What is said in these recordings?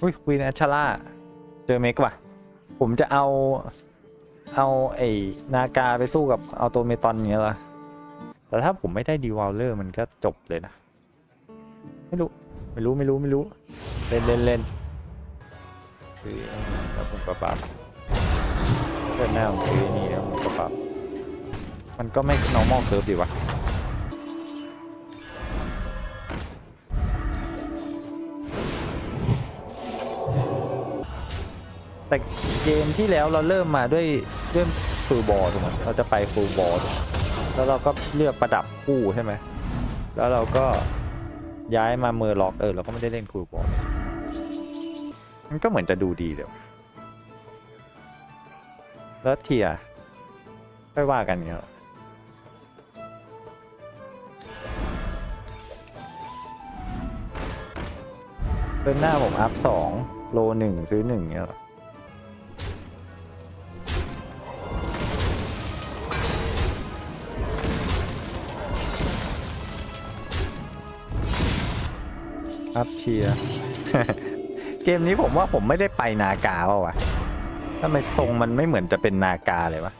อุ้ยควีนแอชล่าเจอเมกว่ะ ผมจะเอา เอาไอ้นากาไปสู้กับเอาโตเมตอนอย่างเงี้ยเหรอแต่ถ้าผมไม่ได้ดีวอลเลอร์มันก็จบเลยนะ ไม่รู้ ไม่รู้ไม่รู้ไม่รู้ เล่นเล่นเล่นคือแล้วผมก็ปรับเล่นหน้าผมคือนี่แล้วผมปรับมันก็ไม่ normal curve ดีวะ แต่เกมที่แล้วเราเริ่มมาด้วยด้วยฟูลบอลถูกไหมเราจะไปฟูลบอลแล้วเราก็เลือกประดับคู่ใช่ไหมแล้วเราก็ย้ายมาเมอร์ล็อกเออเราก็ไม่ได้เล่นฟูลบอลมันก็เหมือนจะดูดีเดี๋ยวแล้วเทียไม่ว่ากันเงี้ยเป็นหน้าผมอัพสองโลหนึ่งซื้อหนึ่งเงี้ยหรอ อัพเทียเกมนี้ผมว่าผมไม่ได้ไปนากาเปล่าวะทำไมทรงมันไม่เหมือนจะเป็นนากาเลยวะ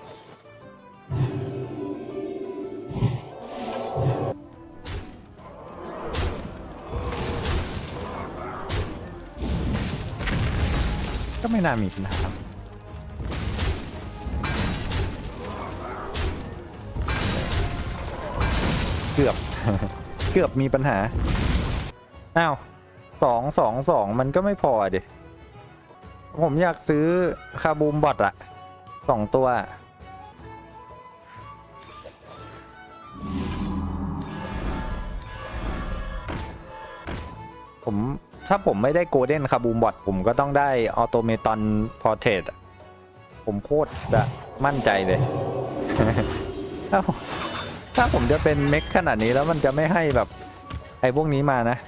ก็ไม่น่ามีปัญหาเกือบ เกือบมีปัญหา อ้าวสองสองสองมันก็ไม่พอดิ ผมอยากซื้อคาบูมบอทอะสองตัว ผมถ้าผมไม่ได้โกลเด้นคาบูมบอทผมก็ต้องได้ออโตเมตอนพอร์เทรตผมโคตรจะมั่นใจเลย ถ้าผมถ้าผมจะเป็นเม็กขนาดนี้แล้วมันจะไม่ให้แบบ ไอ้พวกนี้มานะ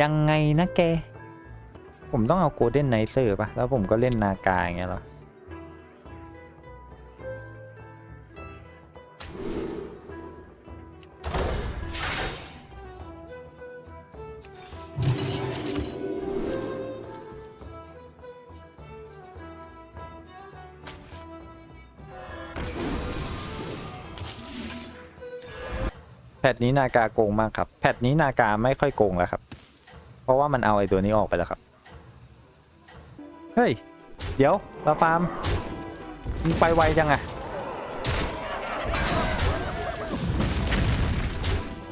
ยังไงนะแก ผมต้องเอาโกลเด้นไนเซอร์ปะแล้วผมก็เล่นนากาอย่างเงี้ยหรอ แพทนี้นากาโกงมากครับ แพทนี้นากาไม่ค่อยโกงแล้วครับ เพราะว่ามันเอาไอ้ตัวนี้ออกไปแล้วครับ เฮ้ย เดี๋ยวลาฟาร์มมึงไปไวจังอะ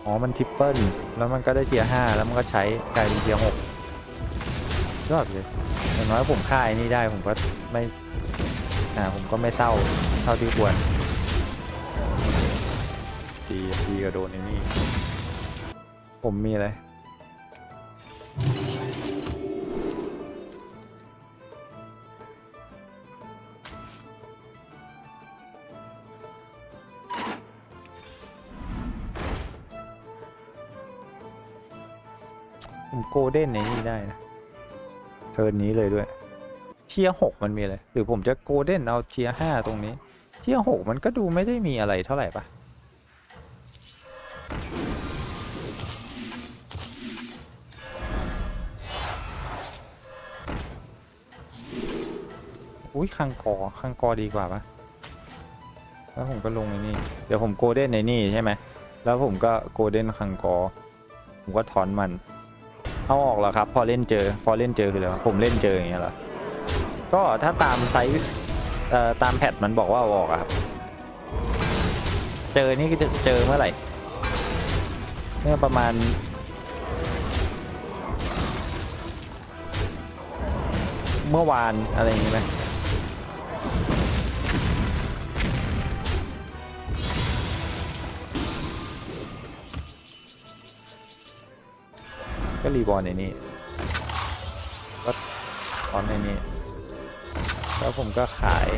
อ๋อ มันทริปเปิลแล้วมันก็ได้เทียห้าแล้วมันก็ใช้กลายเป็นเทียหกยอดเลยอย่างน้อยผมค่ายนี่ได้ผมก็ไม่อ่าผมก็ไม่เศร้าเท่าที่ควรดีดีก็โดนไอ้นี่ ผมมีอะไร ผมโกลเด้นในนี่ได้นะ เทิร์นนี้เลยด้วย เทียหกมันมีอะไร หรือผมจะโกลเด้นเอาเทียห้าตรงนี้ เทียหกมันก็ดูไม่ได้มีอะไรเท่าไหร่ปะ อุ้ยคังกอคังกอดีกว่าปะแล้วผมก็ลงในนี่ เดี๋ยวผมโกเด้นในนี่ใช่ไหม แล้วผมก็โกเด้นคังกอ ผมก็ถอนมัน เอาออกแล้วครับ พอเล่นเจอ พอเล่นเจอคืออะไรวะผมเล่นเจออย่างเงี้ยเหรอ ก็ถ้าตามไซส์เอ่อตามแพทมันบอกว่าเอาออกอะครับ เจอนี่ก็จะเจอเมื่อไหร่ เมื่อประมาณเมื่อวานอะไรอย่างเงี้ไหม ก็รีบอลในนี้ก็ตอนในนี้ แล้วผมก็ขาย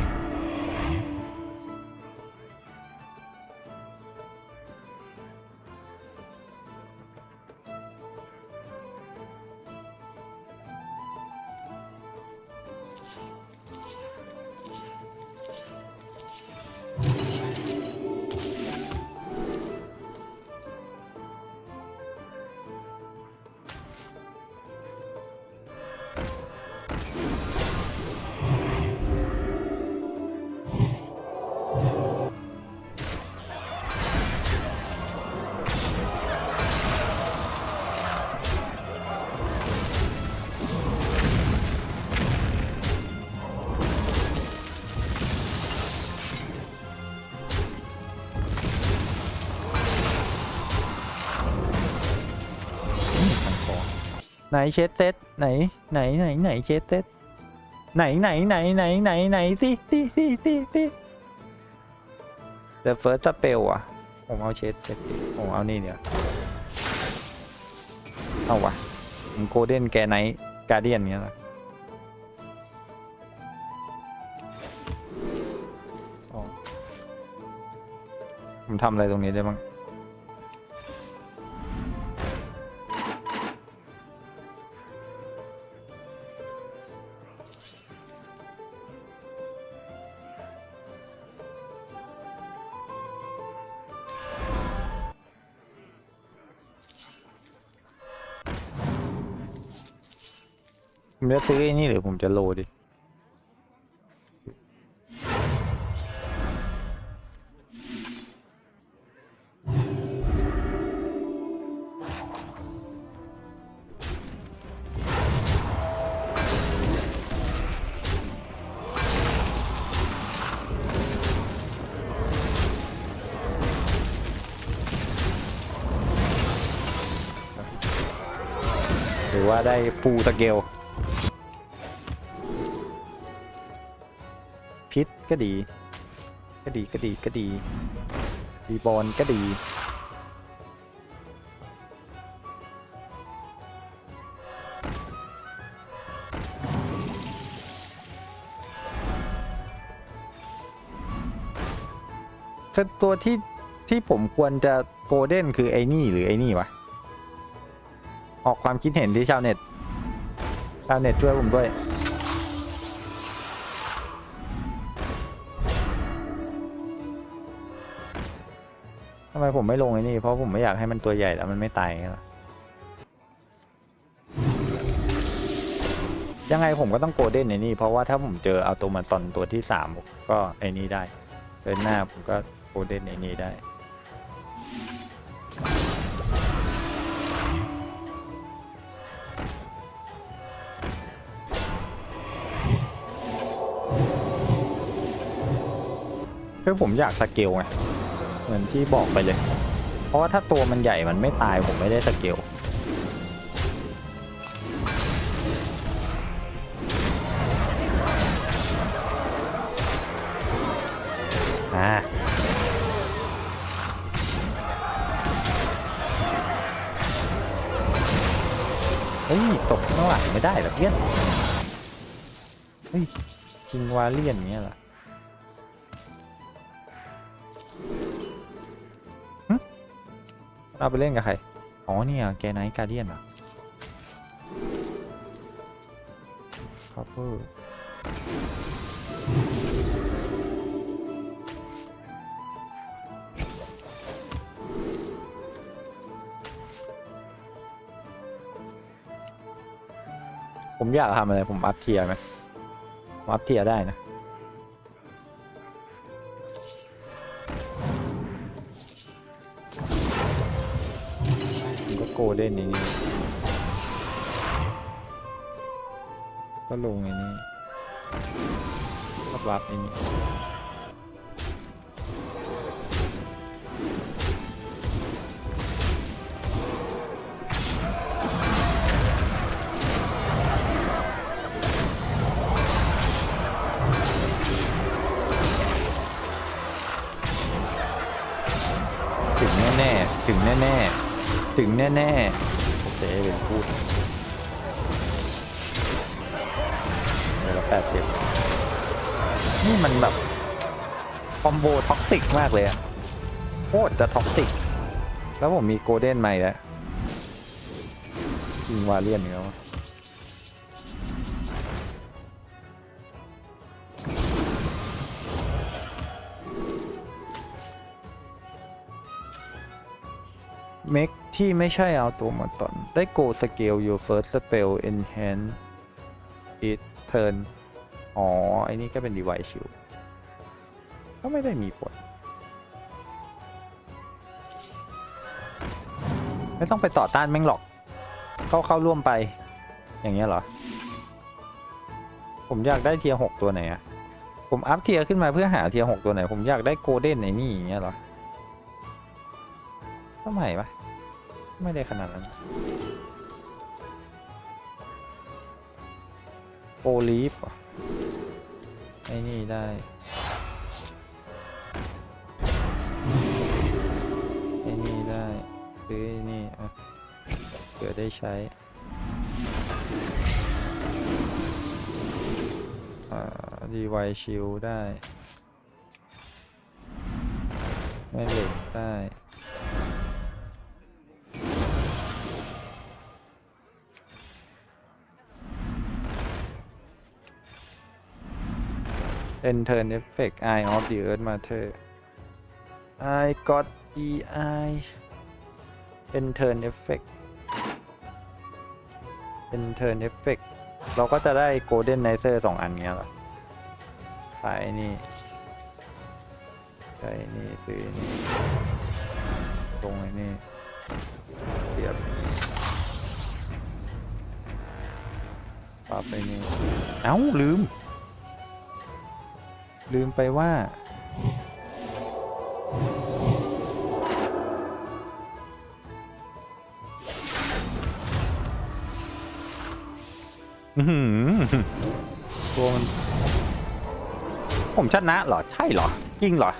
ไหนเชดเซตไหนไหนไหนไหนเชดเซตไหนไหนไหนไหนไหนไหนสิสิสิสิสิเดอะเฟิร์สสเปลอะ ผมเอาเชดเซตผมเอานี่เนี่ยเอาวะผมโกลเด้นแกไนท์การเดียนเนี้ยละผมทำอะไรตรงนี้ได้บ้าง จะซื้อไอ้นี่หรือผมจะโลดิหรือว่าได้ปูสเกล ก็ดี ก็ดีก็ดีก็ดีดีบอลก็ดีคือตัวที่ที่ผมควรจะโกลเด้นคือไอ้นี่หรือไอ้นี่วะ ออกความคิดเห็นที่ชาวเน็ต ชาวเน็ตช่วยผมด้วย ทำไมผมไม่ลงไอ้นี่ เพราะผมไม่อยากให้มันตัวใหญ่แล้วมันไม่ตายไงล่ะยังไงผมก็ต้องโกลเด้นในนี่ เพราะว่าถ้าผมเจอเอาตัวมาตอนตัวที่สามก็ไอ้นี่ได้เดินหน้าผมก็โกลเด้นในนี่ได้คือผมอยากสเกลไง เหมือนที่บอกไปเลย เพราะว่าถ้าตัวมันใหญ่มันไม่ตายผมไม่ได้สเกลอ่าเฮ้ยตกข้างหลังไม่ได้หรอเพื่อนเฮ้ยจิงวาเลียนเนี้ยเห เอาไปเล่นกับใคร อ๋อเนี่ยแกไนท์การเดียนอะครับเออผมอยากทำอะไร ผมอัพเทียร์ไหมผมอัพเทียร์ได้นะ ก็โกลเด้นในนี้ก็ลงในนี้รับรับในนี้ ถึงแน่ๆโอเคเป็นพูดเดี๋ยวละแปดสิบนี่มันแบบ คอมโบท็อกซิกมากเลยอะโคตรจะท็อกซิก แล้วผมมีโกลเด้นใหม่แล้วคิงวาเลียนเนาะเที่ไม่ใช่เอาตัวมาตอนได้โกสเกล your first spell enhance it turn อ๋อ ไอ้นี่ก็เป็น device shield ก็ไม่ได้มีผล ไม่ต้องไปต่อต้านแม่งหรอก เข้าเข้าร่วมไป อย่างเงี้ยเหรอ ผมอยากได้เทียร์หกตัวไหนอะผมอัพเทียร์ขึ้นมาเพื่อหาเทียร์หกตัวไหน ผมอยากได้โกลเด้นในนี่อย่างเงี้ยเหรอสมัยปะ ไม่ได้ขนาดนั้นโอลีฟไอ้นี่ได้ไอ้นี่ได้ซื้อไอ้นี่อะเผื่อได้ใช้ดีไวชิลได้แม่เหล็กได้ End turn effect eye of the earth matter I got the eye End turn effect End turn effect เราก็จะได้ golden nicer สองอันเงี้ยหรอขายนี่ใช้นี่ซื้อนี่ตรงนี่เสียบปรับไปนี่ เอ้า ลืม ลืมไปว่า อื้อหือตัวมัน ผมชนะเหรอ ใช่เหรอจริงเหรอ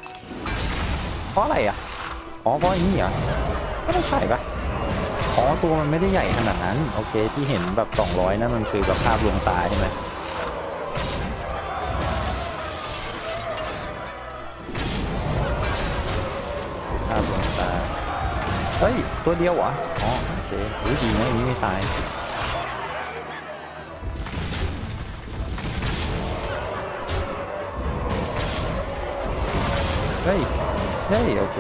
เพราะอะไรอะ อ๋อ เพราะไอ้นี่เหรอไม่ได้ใช่ปะอ๋อ ตัวมันไม่ได้ใหญ่ขนาดนั้น โอเค ที่เห็นแบบ 200นั่นมันคือแบบภาพลวงตาใช่ไหม เฮ้ย ตัวเดียวเหรอ อ๋อโอเคอุ๊ยดีนะอันนี้ไม่ตาย เฮ้ย เฮ้ย โอเค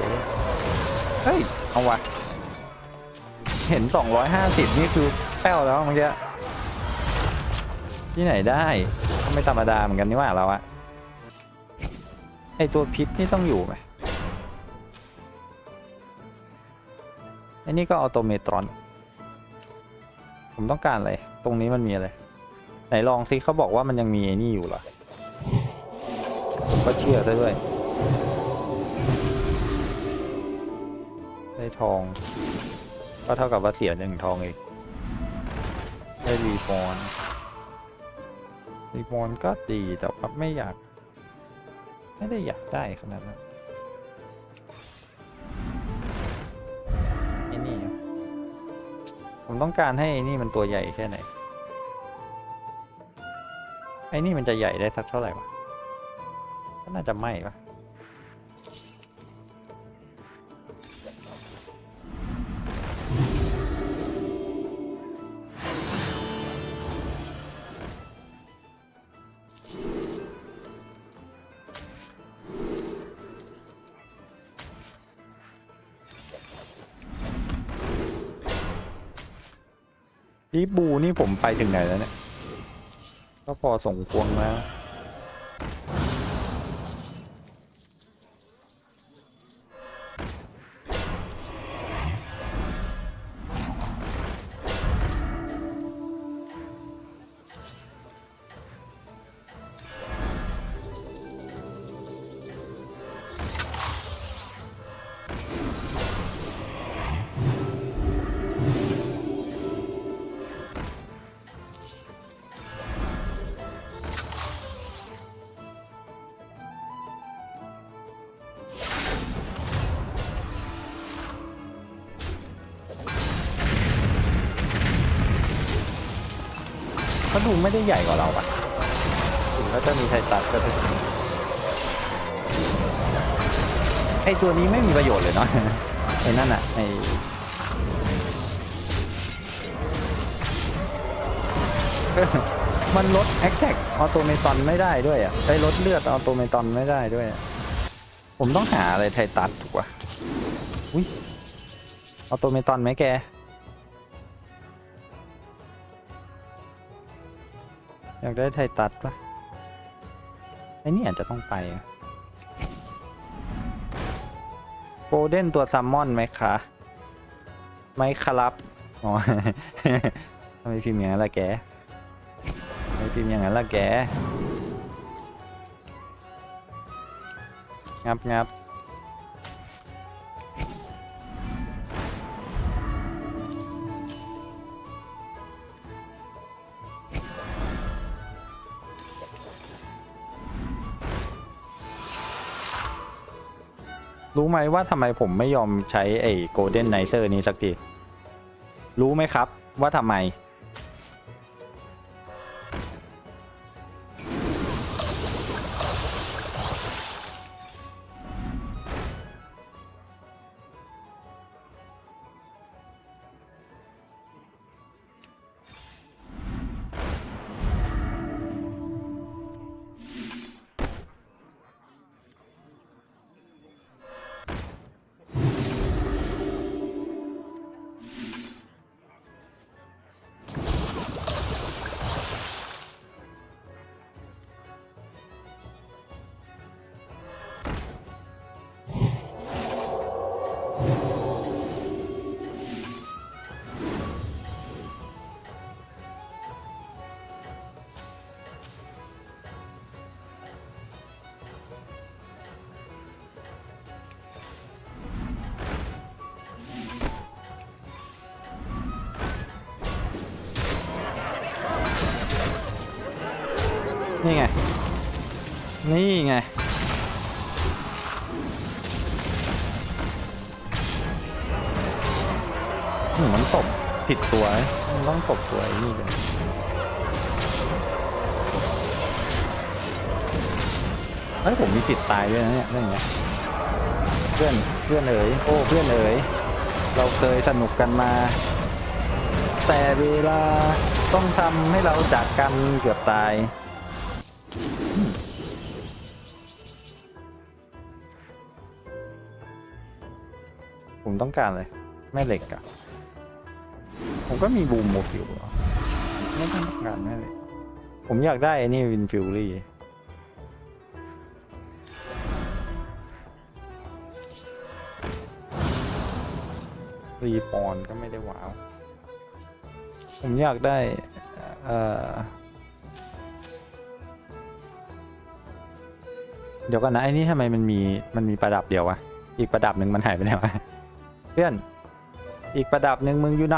เฮ้ย เอาวะ เห็น 250 นี่คือแป้วแล้วเมื่อกี้ที่ไหนได้ก็ไม่ธรรมดาเหมือนกันนี่ว่าเราอะไอตัวพิษนี่ต้องอยู่ไหม ไอนี่ก็ออโตเมตรอน ผมต้องการอะไร ตรงนี้มันมีอะไร ไหนลองซิเขาบอกว่ามันยังมีไอ้นี่อยู่เหรอผมก็เชื่อซะด้วย ได้ทอง ก็เท่ากับว่าเสียหนึ่งทองเองได้รีฟอนรีฟอนก็ดีแต่ว่าไม่อยาก ไม่ได้อยากได้ขนาดนั้น ผมต้องการให้ไอ้นี่มันตัวใหญ่แค่ไหน ไอ้นี่มันจะใหญ่ได้สักเท่าไหร่วะก็น่าจะไม่ปะ ที่บูนี่ผมไปถึงไหนแล้วเนี่ย ก็พอส่งควงแล้ว ดูไม่ได้ใหญ่กว่าเราอะถึงแล้วจะมีไทตัสก็ถึงไอตัวนี้ไม่มีประโยชน์เลยเนาะ ไอ้นั่นอะไอมันลดแอคแท็กออโตเมตอนไม่ได้ด้วยอะไปลดเลือดออโตเมตอนไม่ได้ด้วยอะผมต้องหาอะไรไทตัสถูกป่ะอุ้ยออโตเมตอนไหมแก อยากได้ไทตัสปะไอ้นี่อาจจะต้องไปโกลเด้นตัวซัมมอนไหมคะไม่ครับอ๋อทำไมพิมพ์อย่างนั้นล่ะแกทำไมพิมพ์อย่างนั้นล่ะแกงับงับ ไหมว่าทำไมผมไม่ยอมใช้ไอ้โกลเด้นไนเซอร์นี้สักที รู้ไหมครับว่าทำไม นี่ไง นี่ไงหมันตบผิดตัวมันต้องตบตัวนี่เลยเฮ้ยผมมีสิทธิ์ตายด้วยนะเนี่ยเรื่องเนี้ยเพื่อนเพื่อนเอ๋ยโอ้เพื่อนเอ๋ยเราเคยสนุกกันมา แต่เวลาต้องทำให้เราจากกันเกือบตาย ผมต้องการเลยแม่เหล็กอะผมก็มีบูมโมฟิวเหรอไม่ต้องการแม่เหล็ก ผมอยากได้ไอ้นี่วินฟิวรี่รีปอนก็ไม่ได้ว้าว ผมอยากได้เอ่อเดี๋ยวก่อนนะไอ้นี่ทำไมมันมีมันมีประดับเดียววะอีกประดับหนึ่งมันหายไปไหนวะ เพื่อน อีกประดับหนึ่งมึงอยู่ไหน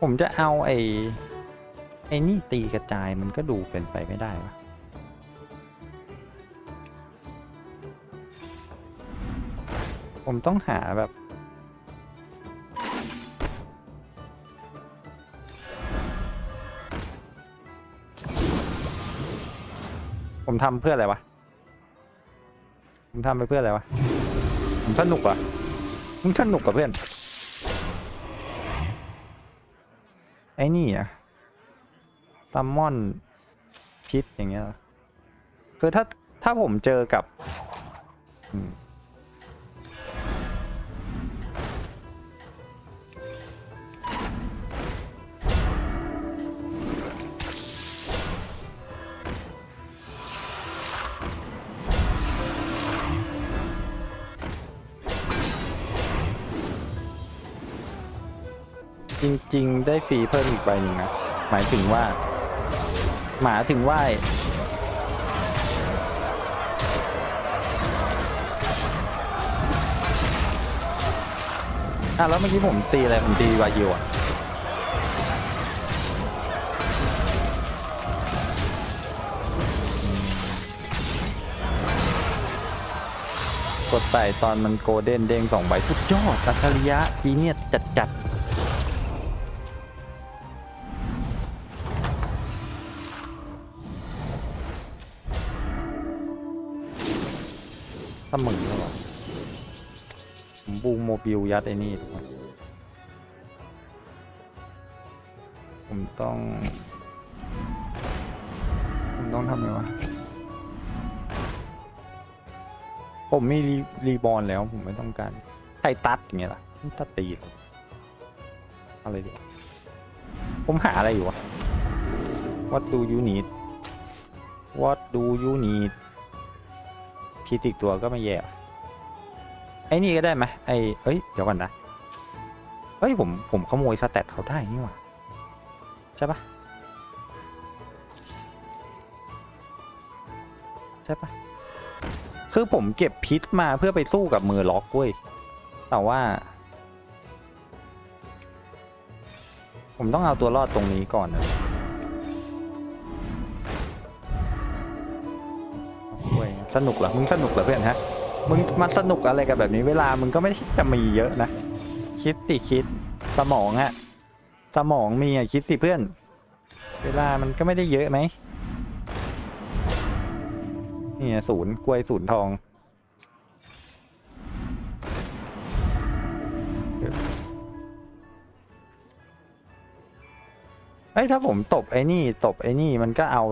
ผมจะเอาไอ้ไอ้นี่ตีกระจายมันก็ดูเป็นไปไม่ได้วะผมต้องหาแบบ ผมทำเพื่ออะไรวะ ผมทำไปเพื่ออะไรวะ ผมสนุกอะมึงสนุกกับเพื่อน ไอ้นี่อะซัมมอนพิษอย่างเงี้ยเอคือถ้าถ้าผมเจอกับ ริง ๆ ได้ฟรีเพิ่มอีกใบหนึ่งนะหมายถึงว่า หมายถึงว่าอะแล้วเมื่อกี้ผมตีอะไรผมตีวายิวอะกดใส่ตอนมันโกลเด้นเด้งสองใบสุดยอดอัจฉริยะจีเนียจัดจัด มอแล้วเหรอผมบูมโมบิลยัดไอ้นี่ผมต้อง ผมต้องทำไงวะ ผมมีรีบอลแล้วผมไม่ต้องการไทตัดอย่างเงี้ยล่ะตัดตีอะไรดีผมหาอะไรอยู่วะ What do you need What do you need พีติกตัวก็ไม่แย่ไอ้นี่ก็ได้ไหมไอ้เอ้ย เดี๋ยวก่อนนะเฮ้ย ผมผมขโมยสแตทเขาได้นี่หว่าใช่ปะใช่ปะคือผมเก็บพิษมาเพื่อไปสู้กับมือล็อกเว้ยแต่ว่า ผมต้องเอาตัวรอดตรงนี้ก่อนนะ สนุกเหรอ มึงสนุกเหรอเพื่อนฮะ มึงมาสนุกอะไรกับแบบนี้ เวลามึงก็ไม่ได้จะมีเยอะนะ คิดสิคิด สมองอะสมองมีอะคิดสิเพื่อน เวลามันก็ไม่ได้เยอะไหมนี่ศูนย์กล้วยศูนย์ทองเอ้ยถ้าผมตบไอ้นี่ ตบไอ้นี่มันก็เอา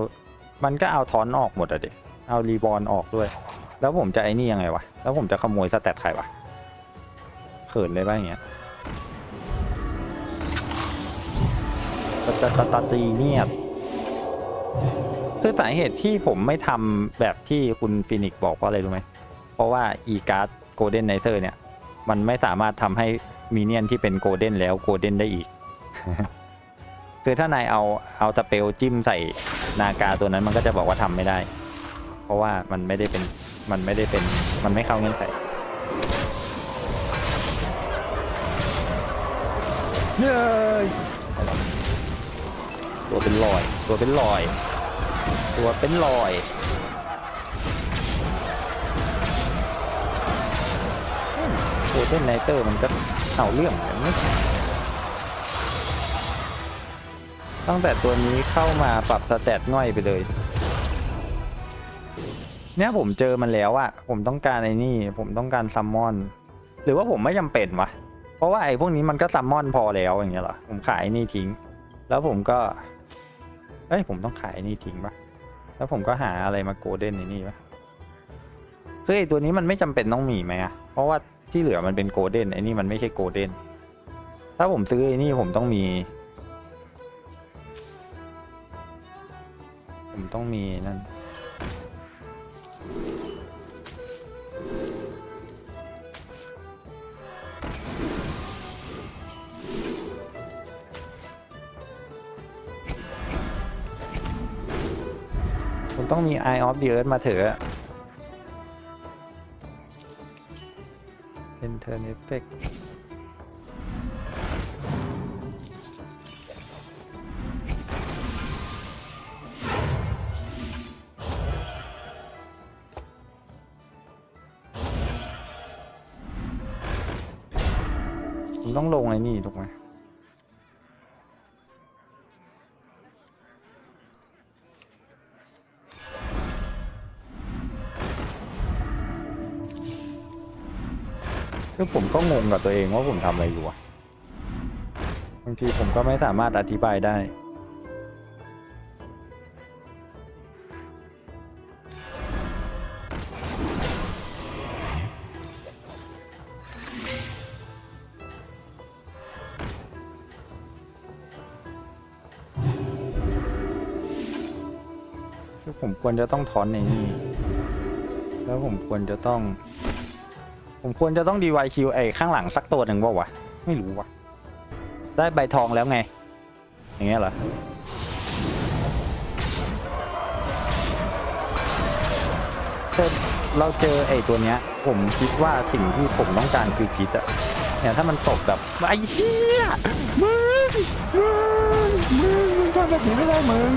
มันก็เอาทอนออกหมดอะเด็ เอารีบอลออกด้วย แล้วผมจะไอ้นี่ยังไงวะ แล้วผมจะขโมยสแตทใครวะเขินเลยป่ะอย่างเงี้ยตตตตตีเนียคือสาเหตุที่ผมไม่ทำแบบที่คุณฟินิกบอกเพราะอะไรรู้ไหม เพราะว่าอีการ์ดโกลเด้นไนเซอร์เนี่ย มันไม่สามารถทำให้มีเนียนที่เป็นโกลเด้นแล้วโกลเด้นได้อีก คือถ้านายเอาเอาสเปลจิ้มใส่นากาตัวนั้นมันก็จะบอกว่าทำไม่ได้ เพราะว่ามันไม่ได้เป็นมันไม่ได้เป็นมันไม่เข้าเงื่อนไขเย้ยตัวเป็นรอย ตัวเป็นรอย ตัวเป็นรอยโกลเด้นไนเตอร์มันก็เอาเรื่องเหมือนกันนะตั้งแต่ตัวนี้เข้ามาปรับสแตทง่อยไปเลย เนี่ยผมเจอมันแล้วอะผมต้องการไอ้นี่ ผมต้องการซัมมอน หรือว่าผมไม่จำเป็นวะเพราะว่าไอ้พวกนี้มันก็ซัมมอนพอแล้วอย่างเงี้ยหรอผมขายนี่ทิ้ง แล้วผมก็เอ้ยผมต้องขายนี่ทิ้งปะแล้วผมก็หาอะไรมาโกลเด้นในนี่ปะคือไอ้ตัวนี้มันไม่จำเป็นต้องมีไหมอะเพราะว่าที่เหลือมันเป็นโกลเด้นไอ้นี่มันไม่ใช่โกลเด้นถ้าผมซื้อไอ้นี่ผมต้องมี ผมต้องมีนั่น ผมต้องมี Eye of the Earth มาเถอะ Enter Effect ผมต้องลงไอ้นี่ถูกไหม คือผมก็งงกับตัวเองว่าผมทำอะไรอยู่อะบางทีผมก็ไม่สามารถอธิบายได้คือผมควรจะต้องถอนในนี่แล้วผมควรจะต้อง ผมควรจะต้อง DYQ ไอ้ข้างหลังสักตัวหนึ่งว่าวะ ไม่รู้วะได้ใบทองแล้วไง อย่างเงี้ยเหรอเจอเราเจอไอ้ตัวเนี้ย ผมคิดว่าสิ่งที่ผมต้องการคือพิษอะเนี่ยถ้ามันตกแบบไอ้เหี้ยมึงมึงมึงมึงทำแบบนี้ไม่ได้มึง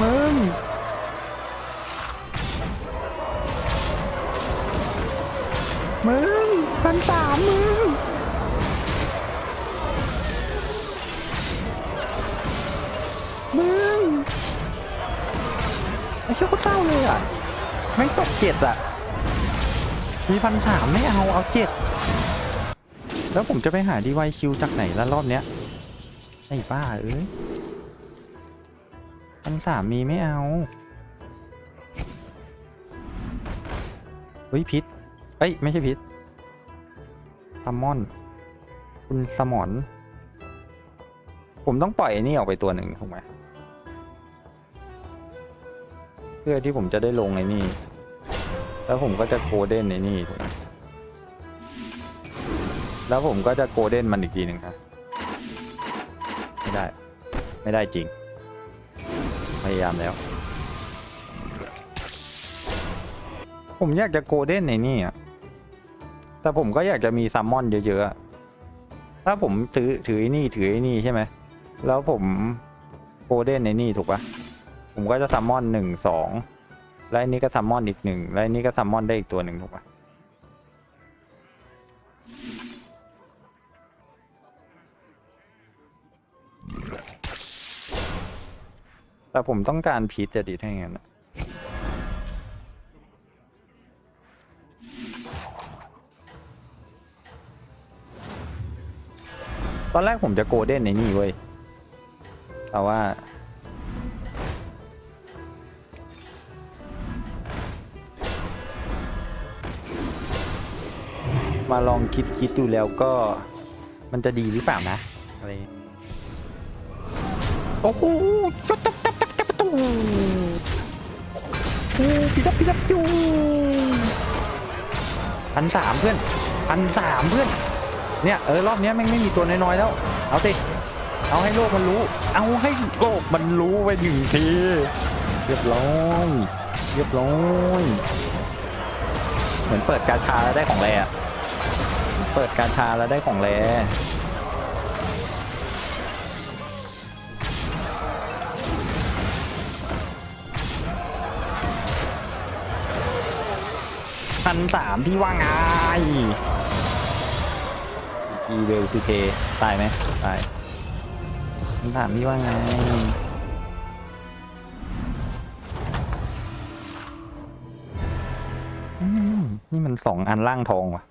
มึง มึงพันสามมึงมึงไอ้เชี่ยก็เศร้าเลยอะไม่ตกเจ็ดอะ มีพันสามไม่เอาเอาเจ็ดแล้วผมจะไปหาดีวคิวจากไหนละรอบเนี้ยไอ้บ้าเอ้ยพันสามมีไม่เอาเฮ้ยพิษ เอ้ย ไม่ใช่พิษซัมมอน คุณสมอน ผมต้องปล่อยไอ้นี่ออกไปตัวหนึ่งถูกไหมเพื่อที่ผมจะได้ลงไอ้นี่ แล้วผมก็จะโกเด้นไอ้นี่ถูกไหมแล้วผมก็จะโกเด้นมันอีกทีหนึ่งครับไม่ได้ ไม่ได้จริง พยายามแล้ว ผมอยากจะโกเด้นในนี่อะ แต่ผมก็อยากจะมีซัมมอนเยอะๆ ถ้าผมถือถือไอ้นี่ถือไอ้นี่ใช่ไหม แล้วผมโกลเด้นในนี่ถูกปะผมก็จะซัมมอนหนึ่งสองแล้วอันนี้ก็ซัมมอนอีกหนึ่งแล้วอันนี้ก็ซัมมอนได้อีกตัวหนึ่งถูกปะแต่ผมต้องการพีชจะดีถ้าอย่างนั้น ตอนแรกผมจะโกเด้นในนี่เว้ยแต่ว่า มาลองคิดคิดดูแล้วก็มันจะดีหรือเปล่านะอะไรอย่างเงี้ยโอ้โหจับจับจับจับจับตู้โอ้ปิดับปิดับยูพันสามเพื่อนพันสามเพื่อน เนี่ยเออรอบนี้แม่งไม่มีตัวน้อยๆแล้ว เอาสิเอาให้โลกมันรู้ เอาให้โลกมันรู้ไปหนึ่งทีเรียบร้อยเรียบร้อยเหมือนเปิดกาชาแล้วได้ของแรเปิดกาชาแล้วได้ของแรพันสามที่ว่าไง อีเวลซีเคตายไหมตายคำถามนี่ว่าไงนี่มันสองอันล่างทองว่ะ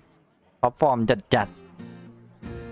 ท็อปฟอร์มจัดจัด